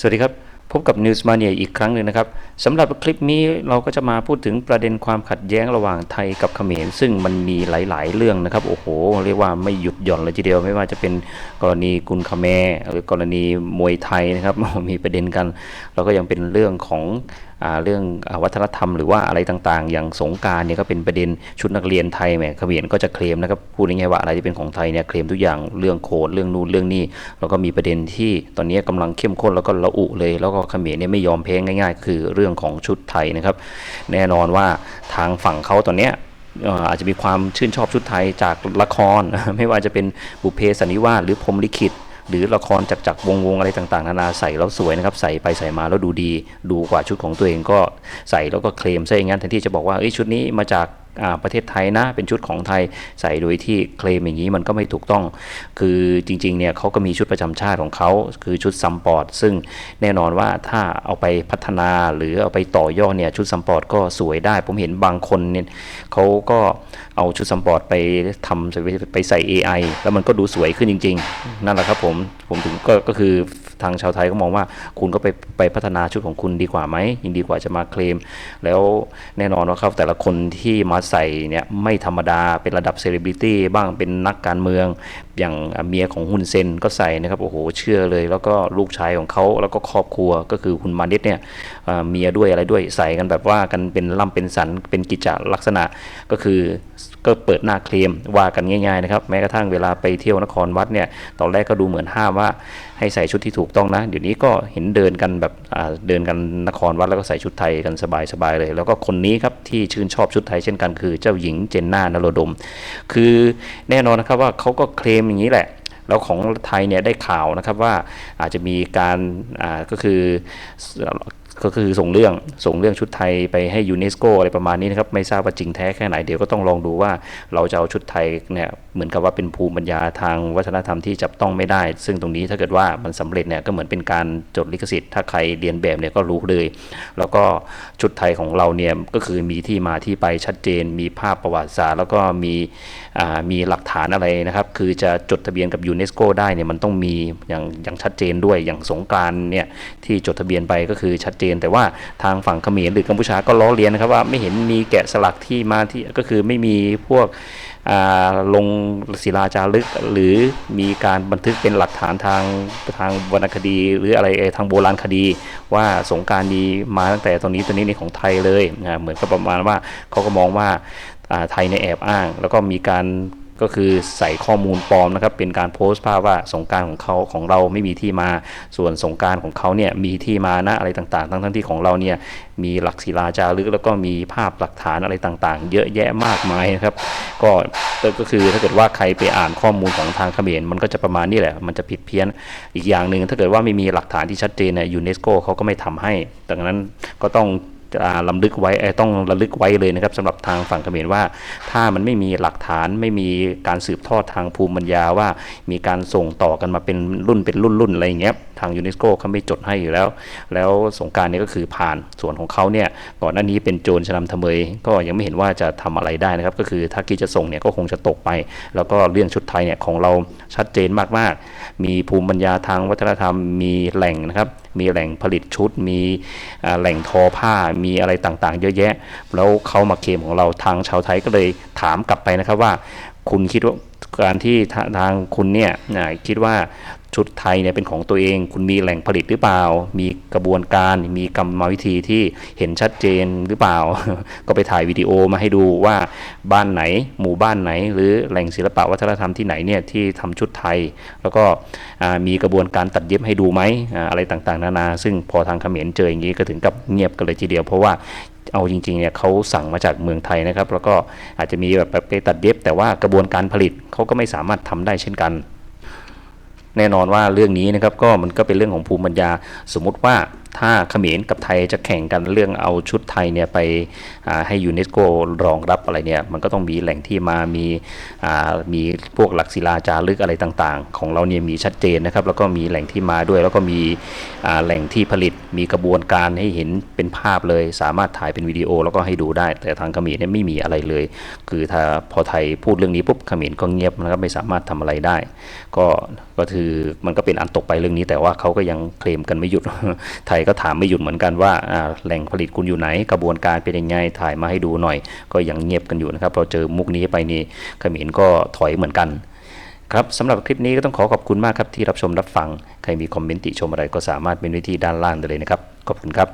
สวัสดีครับ พบกับ News Mania อีกครั้งหนึ่งนะครับสำหรับคลิปนี้เราก็จะมาพูดถึงประเด็นความขัดแย้งระหว่างไทยกับเขมร ซึ่งมันมีหลาย ๆ เรื่องนะครับ โอ้โห เรียกว่าไม่หยุดหย่อนเลยทีเดียวไม่ว่าจะเป็นกรณีกุนคาแมหรือกรณีมวยไทยนะครับมีประเด็นกัน แล้วก็ยังเป็นเรื่องของ เรื่องอวัฒนธรรมหรือว่าอะไรต่างๆ อย่างสงการเนี่ยก็เป็นประเด็นชุดนักเรียนไทยแหมเขมรก็จะเคลมนะครับพูดง่ายๆว่าอะไรที่เป็นของไทยเนี่ยเคลมทุกอย่างเรื่องโคดเรื่องนู่นเรื่องนี้แล้วก็มีประเด็นที่ตอนนี้กำลังเข้มข้นแล้วก็ระอุเลย แล้วก็เขมรเนี่ยไม่ยอมแพ้ง่าย ๆ คือเรื่องของชุดไทยนะครับ แน่นอนว่าทางฝั่งเขาตอนเนี้ยอาจจะมีความชื่นชอบชุดไทยจากละคร ไม่ว่าจะเป็นบุเพสันนิวาสหรือพรมลิขิต หรือละครจักจักวงวงๆอะไรต่างๆนานาใส่แล้วสวยนะครับใส่ไปใส่มาแล้วดูดี ดูกว่าชุดของตัวเองก็ใส่แล้วก็เคลมซะอย่างนั้นแทนที่จะบอกว่าเอ้ยชุดนี้มาจากประเทศไทยนะ เป็นชุดของไทยใส่โดยที่เคลมอย่างนี้มันก็ไม่ถูกต้อง คือจริงๆเนี่ยเขาก็มีชุดประจำชาติของเขาคือชุดซัมปอร์ตซึ่งแน่นอนว่าถ้าเอาไปพัฒนาหรือเอาไปต่อยอดเนี่ยชุดซัมปอร์ตก็สวยได้ ผมเห็นบางคนเนี่ยเขาก็เอาชุดซัมปอร์ตไปทำไปใส่ AI แล้วมันก็ดูสวยขึ้นจริง ๆ นั่นแหละครับผมผมถึงก็ก็คือทางชาวไทยก็มองว่าคุณก็ไปไปพัฒนาชุดของคุณดีกว่าไหมยิ่งดีกว่าจะมาเคลม แล้วแน่นอนว่าครับแต่ละคนที่มาใส่เนี่ยไม่ธรรมดาเป็นระดับเซเลบริตี้บ้างเป็นนักการเมือง อย่างเมียของฮุนเซนก็ใส่นะครับโอ้โหเชื่อเลย แล้วก็ลูกชายของเขาแล้วก็ครอบครัวก็คือคุณมานิดเนี่ยเมียด้วยอะไรด้วยใส่กันแบบว่ากันเป็นล่ำเป็นสันเป็นกิจจลักษณะก็คือก็เปิดหน้าเคลมว่ากันง่ายๆนะครับแม้กระทั่งเวลาไปเที่ยวนครวัดเนี่ยตอนแรกก็ดูเหมือนห้ามว่าให้ใส่ชุดที่ถูกต้องนะ เดี๋ยวนี้ก็เห็นเดินกันแบบเดินกันนครวัดแล้วก็ใส่ชุดไทยกันสบายๆเลย แล้วก็คนนี้ครับที่ชื่นชอบชุดไทยเช่นกันคือเจ้าหญิงเจนนานโรดม คือแน่นอนนะครับว่าเขาก็เคลมอย่างนี้แหละ แล้วของไทยเนี่ยได้ข่าวนะครับว่าอาจจะมีการก็คือก็คือส่งเรื่องส่งเรื่องชุดไทยไปให้ยูเนสโกอะไรประมาณนี้นะครับไม่ทราบว่าจริงแท้แค่ไหนเดี๋ยวก็ต้องลองดูว่าเราจะเอาชุดไทยเนี่ยเหมือนกับว่าเป็นภูมิปัญญาทางวัฒนธรรมที่จับต้องไม่ได้ ซึ่งตรงนี้ถ้าเกิดว่ามันสำเร็จเนี่ยก็เหมือนเป็นการจดลิขสิทธิ์ ถ้าใครเรียนแบบเนี่ยก็รู้เลย แล้วก็ชุดไทยของเราเนี่ยก็คือมีที่มาที่ไปชัดเจน มีภาพประวัติศาสตร์แล้วก็มีมีหลักฐานอะไรนะครับคือจะจดทะเบียนกับยูเนสโกได้เนี่ยมันต้องมีอย่างอย่างชัดเจนด้วยอย่างสงกานต์เนี่ยที่จดทะเบียนไปก็คือชัดเจนแต่ว่าทางฝั่งเขมรหรือกัมพูชาก็ล้อเลียนนะครับว่าไม่เห็นมีแกะสลักที่มาที่ก็คือไม่มีพวกลงศิลาจารึก หรือมีการบันทึกเป็นหลักฐานทางทางวรรณคดี หรืออะไรทางโบราณคดี ว่าสงการนี้มาตั้งแต่ตรงนี้ตัวนี้ในของไทยเลยนะเหมือนกับประมาณว่าเขาก็มองว่าไทยในแอบอ้าง แล้วก็มีการ ก็คือใส่ข้อมูลปลอมนะครับ เป็นการโพสต์ภาพว่าสงการของเขาของเราไม่มีที่มา ส่วนสงการของเขาเนี่ยมีที่มานะอะไรต่างๆ ทั้งทั้งที่ของเราเนี่ยมีหลักศิลาจารึกแล้วก็มีภาพหลักฐานอะไรต่างๆ เยอะแยะมากมายนะครับ ก็ก็คือถ้าเกิดว่าใครไปอ่านข้อมูลของทางเขมรมันก็จะประมาณนี้แหละ มันจะผิดเพี้ยนอีกอย่างหนึ่งถ้าเกิดว่าไม่มีหลักฐานที่ชัดเจนเนี่ยยูเนสโกเขาก็ไม่ทำให้ ดังนั้นก็ต้อง อ่าลำลึกไว้ต้องระลึกไว้เลยนะครับสำหรับทางฝั่งเขมรว่า ถ้ามันไม่มีหลักฐานไม่มีการสืบทอดทางภูมิปัญญาว่า มีการส่งต่อกันมาเป็นรุ่นเป็นรุ่นรุ่นอะไรอย่างเงี้ยทางยูเนสโกเขาไม่จดให้อยู่แล้ว แล้วสงการนี้ก็คือผ่านส่วนของเขาเนี่ยก่อนหน้านี้เป็นโจรชนำทำเมย ก็ยังไม่เห็นว่าจะทำอะไรได้นะครับ ก็คือถ้าคิดจะส่งเนี่ยก็คงจะตกไป แล้วก็เรื่องชุดไทยเนี่ยของเราชัดเจนมากๆ มีภูมิปัญญาทางวัฒนธรรมมีแหล่งนะครับมีแหล่งผลิตชุด มีแหล่งทอผ้ามีอะไรต่างๆ เยอะแยะ แล้วเขามาเคมของเราทางชาวไทยก็เลยถามกลับไปนะครับว่า คุณคิดว่าการที่ทางคุณเนี่ยคิดว่า ชุดไทยเนี่ยเป็นของตัวเอง คุณมีแหล่งผลิตหรือเปล่า มีกระบวนการมีกรรมวิธีที่เห็นชัดเจนหรือเปล่า ก็ไปถ่ายวิดีโอมาให้ดูว่าบ้านไหน หมู่บ้านไหน หรือแหล่งศิลปะวัฒนธรรมที่ไหนเนี่ยที่ทำชุดไทย แล้วก็มีกระบวนการตัดเย็บให้ดูไหมอะไรต่างๆ นานา ซึ่งพอทางเขมรเจออย่างนี้ก็ถึงกับเงียบกันเลยทีเดียวเพราะว่าเอาจริงๆเนี่ยเขาสั่งมาจากเมืองไทยนะครับ แล้วก็อาจจะมีแบบไปตัดเย็บ แต่ว่ากระบวนการผลิตเขาก็ไม่สามารถทำได้เช่นกัน แน่นอนว่าเรื่องนี้นะครับก็มันก็เป็นเรื่องของภูมิปัญญาสมมุติว่าถ้าเขมรกับไทยจะแข่งกันเรื่องเอาชุดไทยเนี่ยไปให้ยูเนสโกรองรับอะไรเนี่ยมันก็ต้องมีแหล่งที่มามีมีพวกหลักศิลาจารึกอะไรต่างๆ ของเราเนี่ยมีชัดเจนนะครับ แล้วก็มีแหล่งที่มาด้วย แล้วก็มีแหล่งที่ผลิตมีกระบวนการให้เห็นเป็นภาพเลย สามารถถ่ายเป็นวิดีโอแล้วก็ให้ดูได้ แต่ทางเขมรเนี่ยไม่มีอะไรเลย คือถ้าพอไทยพูดเรื่องนี้ปุ๊บเขมรก็เงียบนะครับไม่สามารถทำอะไรได้ ก็ก็คือมันก็เป็นอันตกไปเรื่องนี้ แต่ว่าเขาก็ยังเคลมกันไม่หยุดไทยก็ถามไม่หยุดเหมือนกันว่าแหล่งผลิตคุณอยู่ไหน กระบวนการเป็นยังไงถ่ายมาให้ดูหน่อย ก็ยังเงียบกันอยู่นะครับเราเจอมุกนี้ไปนี่ขมิ้นก็ถอยเหมือนกันครับสำหรับคลิปนี้ก็ต้องขอขอบคุณมากครับที่รับชมรับฟัง ใครมีคอมเมนต์ติชมอะไรก็สามารถเป็นวิธีด้านล่างได้เลยนะครับ ขอบคุณครับ